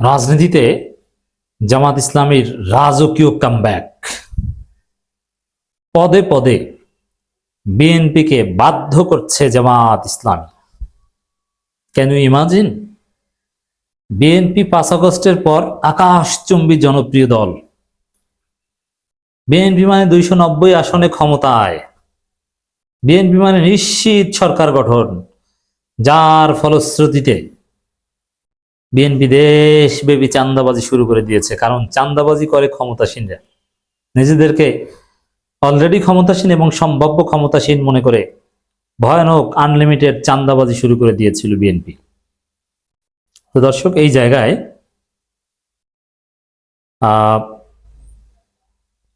রাজনীতিতে জামাত ইসলামীর রাজকীয় কামব্যাক পদে পদে বিএনপিকে বাধ্য করছে Jamaat Islam. Can you imagine BNP পাঁচ আগস্টের পর আকাশচুম্বী জনপ্রিয় দল। বিএনপি মানে দুইশো নব্বই আসনে ক্ষমতায়। বিএনপি মানে নিশ্চিত সরকার গঠন, যার ফলশ্রুতিতে বিএনপি দেশব্যাপী চান্দাবাজি শুরু করে দিয়েছে, কারণ চান্দাবাজি করে ক্ষমতাসীনরা। নিজেদেরকে অলরেডি ক্ষমতাসীন এবং সম্ভাব্য ক্ষমতাসীন মনে করে ভয়ানক আনলিমিটেড চান্দাবাজি শুরু করে দিয়েছিল বিএনপি। তো দর্শক, এই জায়গায়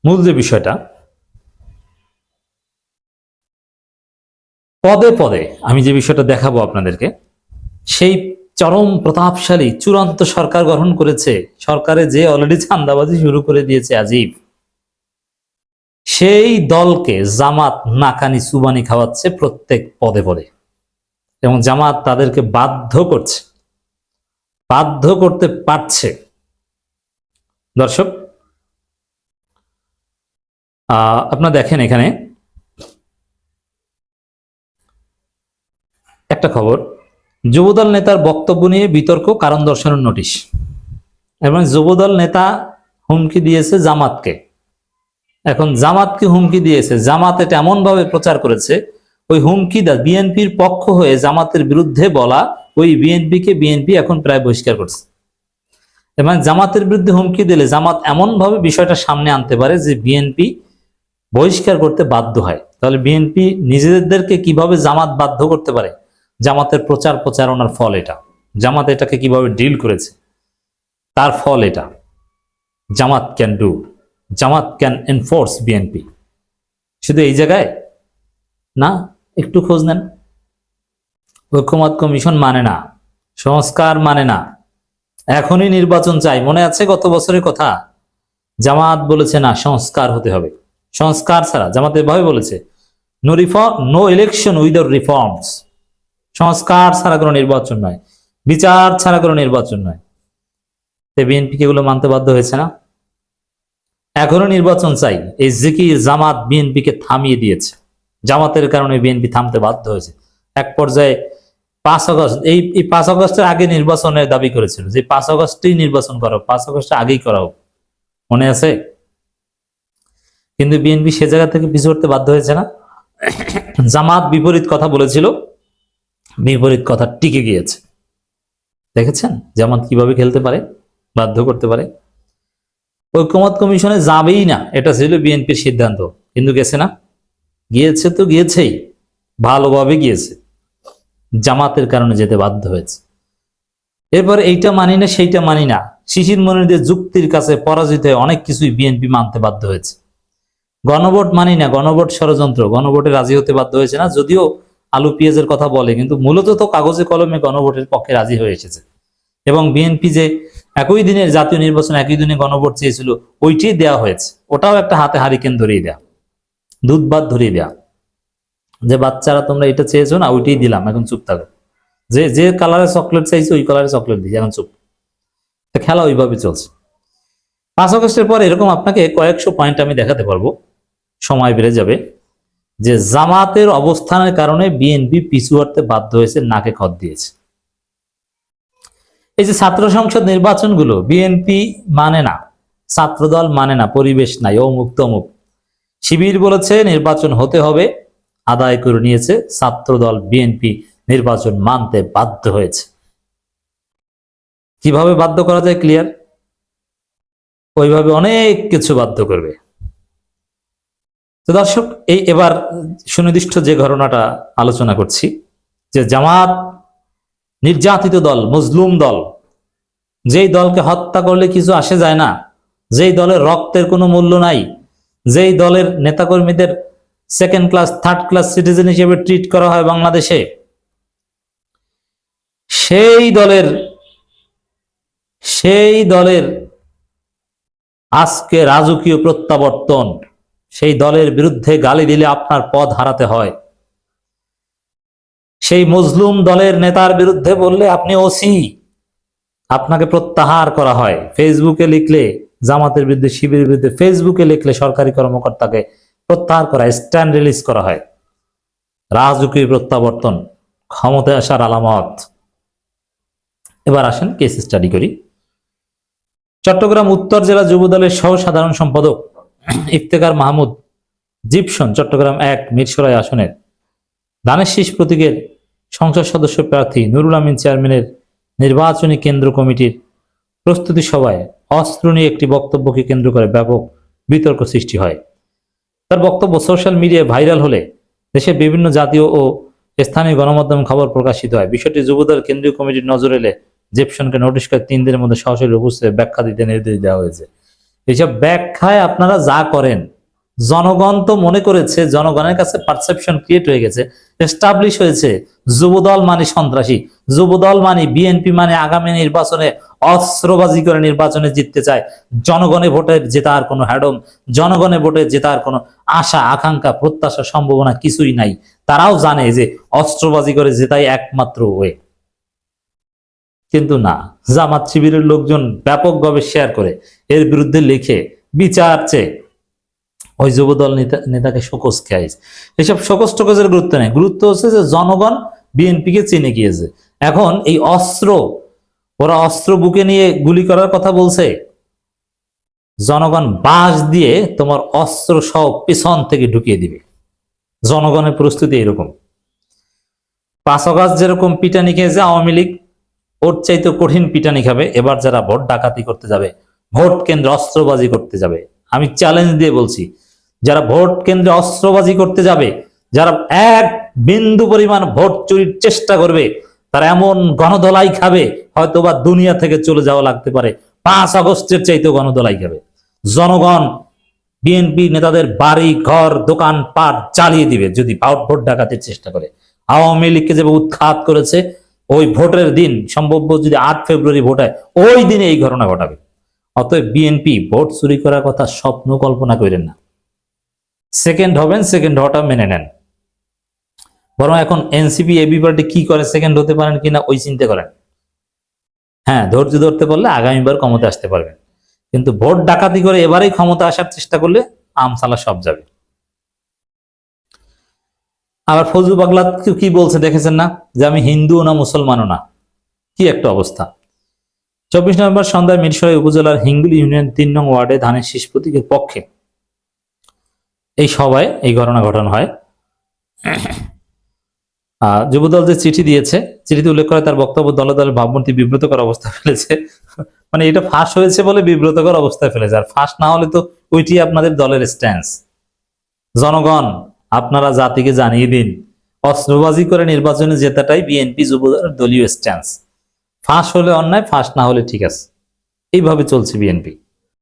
মূল যে বিষয়টা, পদে পদে আমি যে বিষয়টা দেখাবো আপনাদেরকে, সেই চরম প্রতাপশালী চূড়ান্ত সরকার গঠন করেছে। সরকারে যে অলরেডি চান্দাবাজি শুরু করে দিয়েছে আজিব। সেই দলকে জামাত নাকানি সুবানি খাওয়াচ্ছে প্রত্যেক পদে পদে। এবং জামাত তাদেরকে বাধ্য করছে। বাধ্য করতে পারছে। দর্শক আপনারা দেখেন এখানে। একটা খবর। যুবদল নেতার বক্তব্য নিয়ে বিতর্ক, কারণ দর্শানোর নোটিশ। এবং যুবদল নেতা হুমকি দিয়েছে জামাতকে। এখন জামাতকে হুমকি দিয়েছে? জামাত এটা এমন ভাবে প্রচার করেছে, ওই হুমকি দা বিএনপির পক্ষ হয়ে জামাতের বিরুদ্ধে বলা ওই বিএনপিকে বিএনপি এখন প্রায় বহিষ্কার করছে। এবং জামাতের বিরুদ্ধে হুমকি দিলে জামাত এমন ভাবে বিষয়টা সামনে আনতে পারে যে বিএনপি বহিষ্কার করতে বাধ্য হয়। তাহলে বিএনপি নিজেদেরকে কীভাবে জামাত বাধ্য করতে পারে? জামাতের প্রচার প্রচারণার ফল এটা। জামাত এটাকে কীভাবে ডিল করেছে? তার ফল এটা। Jamaat can do Jamaat can enforce BNP শুধু এই জায়গায়? না, একটু খোঁজ নেন। ঐক্যমত কমিশন মানে না, সংস্কার মানে না। এখনই নির্বাচন চাই। মনে আছে গত বছরের কথা? জামাত বলেছে না, সংস্কার হতে হবে। সংস্কার ছাড়া, জামাত এভাবে বলেছে no reform no election without reforms সংস্কার ছাড়া কোনো নির্বাচন নয়। বিচার ছাড়া কোনো নির্বাচন নয়। বিএনপি এগুলো মানতে বাধ্য হয়েছে না? এখনও নির্বাচন চাই। এই জিকির জামাত বিএনপিকে থামিয়ে দিয়েছে। জামাতের কারণে বিএনপি থামতে বাধ্য হয়েছে। এক পর্যায়ে পাঁচ আগস্ট, এই এই পাঁচ আগস্টের আগে নির্বাচনের দাবি করেছিল যে পাঁচ আগস্টেই নির্বাচন করা হোক, পাঁচ আগস্টের আগেই করা হোক। মনে আছে? কিন্তু বিএনপি সে জায়গা থেকে পিছু হটতে বাধ্য হয়েছে না? জামাত বিপরীত কথা বলেছিল। বিপরীত কথা টিকে গিয়েছে। দেখেছেন? জামাত কীভাবে খেলতে পারে? বাধ্য করতে পারে? ঐক্যমত কমিশনে যাবেই না। এটা ছিল বিএনপির সিদ্ধান্ত। কিন্তু গেছে না? গিয়েছে তো গিয়েছেই। ভালোভাবে গিয়েছে। জামাতের কারণে যেতে বাধ্য হয়েছে। এরপর এইটা মানি না, সেইটা মানি না। শিশির মনিরদের যুক্তির কাছে পরাজিত হয়ে অনেক কিছুই বিএনপি মানতে বাধ্য হয়েছে। গণভোট মানি না, গণভোট ষড়যন্ত্র। গণভোটে রাজি হতে বাধ্য হয়েছে না, যদিও আলু পেঁয়াজের কথা বলে, কিন্তু মূলত তো কাগজে কলমে গণভোটের পক্ষে রাজি হয়ে এসেছে। এবং বিএনপি যে একই দিনের জাতীয় নির্বাচন একই দিনে গণভোট চেয়েছিল ওইটাই দেওয়া হয়েছে। ওটাও একটা হাতে হারিকেন ধরিয়ে দেয়া দুধ ভাত ধরিয়ে দেয়া। যে বাচ্চারা তোমরা এটা চেয়েছো না, ওইটাই দিলাম, এখন চুপ থাকো। যে যে কালারের চকলেট চাইছে, ওই কালারের চকলেট দিই এখন চুপ। খেলা ওইভাবে চলছে। পাঁচ আগস্টের পর এরকম আপনাকে কয়েকশো পয়েন্ট আমি দেখাতে পারব। সময় বেড়ে যাবে। যে জামাতের অবস্থানের কারণে বিএনপি পিছু হটতে বাধ্য হয়েছে, নাকে খত দিয়েছে। এই যে ছাত্র সংসদ নির্বাচনগুলো বিএনপি মানে না, ছাত্রদল মানে না, পরিবেশ নাই, অমুক তমুক। শিবির বলেছে নির্বাচন হতে হবে, আদায় করে নিয়েছে ছাত্রদল বিএনপি, নির্বাচন মানতে বাধ্য হয়েছে। কীভাবে বাধ্য করা যায় ক্লিয়ার? ওইভাবে অনেক কিছু বাধ্য করবে। তো দর্শক, এই এবার সুনির্দিষ্ট যে ঘটনাটা আলোচনা করছি, যে জামাত, নির্যাতিত দল মজলুম দল, যেই দলকে হত্যা করলে কিছু আসে যায় না, যেই দলের রক্তের কোনো মূল্য নাই, যেই দলের নেতাকর্মীদের second class third class citizen হিসেবে ট্রিট করা হয় বাংলাদেশে, সেই দলের সেই দলের আজকে রাজকীয় প্রত্যাবর্তন সেই দলের বিরুদ্ধে গালি দিলে আপনার পদ হারাতে হয়। সেই মজলুম দলের নেতার বিরুদ্ধে বললে আপনি ওসি, আপনাকে প্রত্যাহার করা হয়। ফেসবুকে লিখলে, জামাতের বিরুদ্ধে, শিবিরের বিরুদ্ধে ফেসবুকে লিখলে সরকারি কর্মকর্তাকে প্রত্যাহার করা, স্ট্যান্ড রিলিজ করা হয়। রাজকীয় প্রত্যাবর্তন, ক্ষমতায় আসার আলামত। এবার আসেন কেস স্টাডি করি। চট্টগ্রাম উত্তর জেলা যুব দলের সহ সাধারণ সম্পাদক ইফতেকার মাহমুদ, জিপসন, চট্টগ্রাম এক মিরসরাই আসনের। দানের শীষ প্রতীকের সংসদ সদস্য প্রার্থী নুরুল আমিন চেয়ারম্যানের নির্বাচনী কেন্দ্র কমিটির প্রস্তুতি সভায় অস্ত্র নিয়ে একটি বক্তব্যকে কেন্দ্র করে ব্যাপক বিতর্ক সৃষ্টি হয়। তার বক্তব্য সোশ্যাল মিডিয়ায় ভাইরাল হলে দেশের বিভিন্ন জাতীয় ও স্থানীয় গণমাধ্যম খবর প্রকাশিত হয়। বিষয়টি যুবদল কেন্দ্রীয় কমিটির নজর এলে জেপসনকে নোটিশ করে তিন দিনের মধ্যে সরাসরি উপস্থিত ব্যাখ্যা দিতে নির্দেশ দেওয়া হয়েছে। এইসব ব্যাখ্যায় আপনারা যা করেন, জনগণ তো মনে করেছে, জনগণের কাছে পারসেপশন ক্রিয়েট হয়ে গেছে এস্টাবলিশ হয়েছে, যুবদল মানে সন্ত্রাসী, যুবদল মানে বিএনপি মানে আগামী নির্বাচনে অস্ত্রবাজি করে নির্বাচনে জিততে চায়, জনগণে ভোটে জেতার কোনো হ্যাডম, জনগণে ভোটে জেতার কোনো আশা, আকাঙ্ক্ষা, প্রত্যাশা, সম্ভাবনা কিছুই নাই। তারাও জানে যে অস্ত্রবাজি করে জেতাই একমাত্র ওয়ে। কিন্তু না। জামাত শিবিরের লোকজন ব্যাপকভাবে শেয়ার করে। এর বিরুদ্ধে লিখে বিচার চেয়ে ওই যুবদল নেতা, নেতাকে শোকস খেয়াইছে এসব শোকস টোকসের গুরুত্ব নেই। গুরুত্ব হচ্ছে যে জনগণ বিএনপিকে চিনে গিয়েছে। এখন এই অস্ত্র, ওরা অস্ত্র বুকে নিয়ে গুলি করার কথা বলছে। জনগণ বাঁশ দিয়ে তোমার অস্ত্র সব পেছন থেকে ঢুকিয়ে দিবে। জনগণের প্রস্তুতি এরকম পাঁচ অগাস্ট যেরকম পিটানি খেয়েছে আওয়ামী লীগ ওর চাইতে কঠিন পিটানি খাবে, এবার যারা ভোট ডাকাতি করতে যাবে, ভোট কেন্দ্রে অস্ত্রবাজি করতে যাবে। আমি চ্যালেঞ্জ দিয়ে বলছি, যারা ভোট কেন্দ্রে অস্ত্রবাজি করতে যাবে, যারা এক বিন্দু পরিমাণ ভোট চুরির চেষ্টা করবে, তারা এমন গণদলাই খাবে হয়তো বা দুনিয়া থেকে চলে যাওয়া লাগতে পারে। পাঁচ আগস্টের চাইতেও গণদলাই খাবে। জনগণ বিএনপি নেতাদের বাড়ি, ঘর দোকান পাট চালিয়ে দিবে যদি ভোট ভোট ডাকাতির চেষ্টা করে। আওয়ামী লীগকে যেভাবে উৎখাত করেছে ওই ভোটের দিন সম্ভব যদি আট ফেব্রুয়ারি ভোট হয়, ওই দিনে এই ঘটনা ঘটাবে। অতএব বিএনপি ভোট চুরি করার কথা স্বপ্ন কল্পনা করেন না। সেকেন্ড হবেন, সেকেন্ড হওয়াটা মেনে নেন। বরং এখন এনসিপি এবি পার্টি কি করে সেকেন্ড হতে পারেন কিনা, ওই চিন্তা করেন। হ্যাঁ ধৈর্য ধরতে পারলে আগামীবার ক্ষমতা আসতে পারবেন। কিন্তু ভোট ডাকাতি করে এবারেই ক্ষমতা আসার চেষ্টা করলে আমসালা সব যাবে। আবার ফজলু পাগলা কি বলছে দেখেছেন না? যে আমি হিন্দু না মুসলমানও না। কি একটা অবস্থা। চব্বিশ নভেম্বর সন্ধ্যায় মিরসরাই উপজেলার হিঙ্গুলি ইউনিয়ন তিন নং ওয়ার্ডে ধানের শীষ প্রতীকের পক্ষে এই সভায় এই ঘটনা ঘটানো হয়। যুবদল যে চিঠি দিয়েছে, চিঠিতে উল্লেখ করে তার বক্তব্য দলে দলের ভাবমূর্তি বিব্রতকর অবস্থা ফেলেছে। মানে এটা ফাঁস হয়েছে বলে বিব্রতকর অবস্থায় ফেলেছে। আর ফাঁস না হলে তো ওইটি আপনাদের দলের স্ট্যান্স জনগণ আপনারা জাতিকে জানিয়ে দিন। অস্ত্রবাজি করে নির্বাচনে জেতাটাই বিএনপি যুবদলের দলীয় স্ট্যান্স ফাঁস হলে অন্যায়, ফাঁস না হলে ঠিক আছে। এইভাবে চলছে বিএনপি।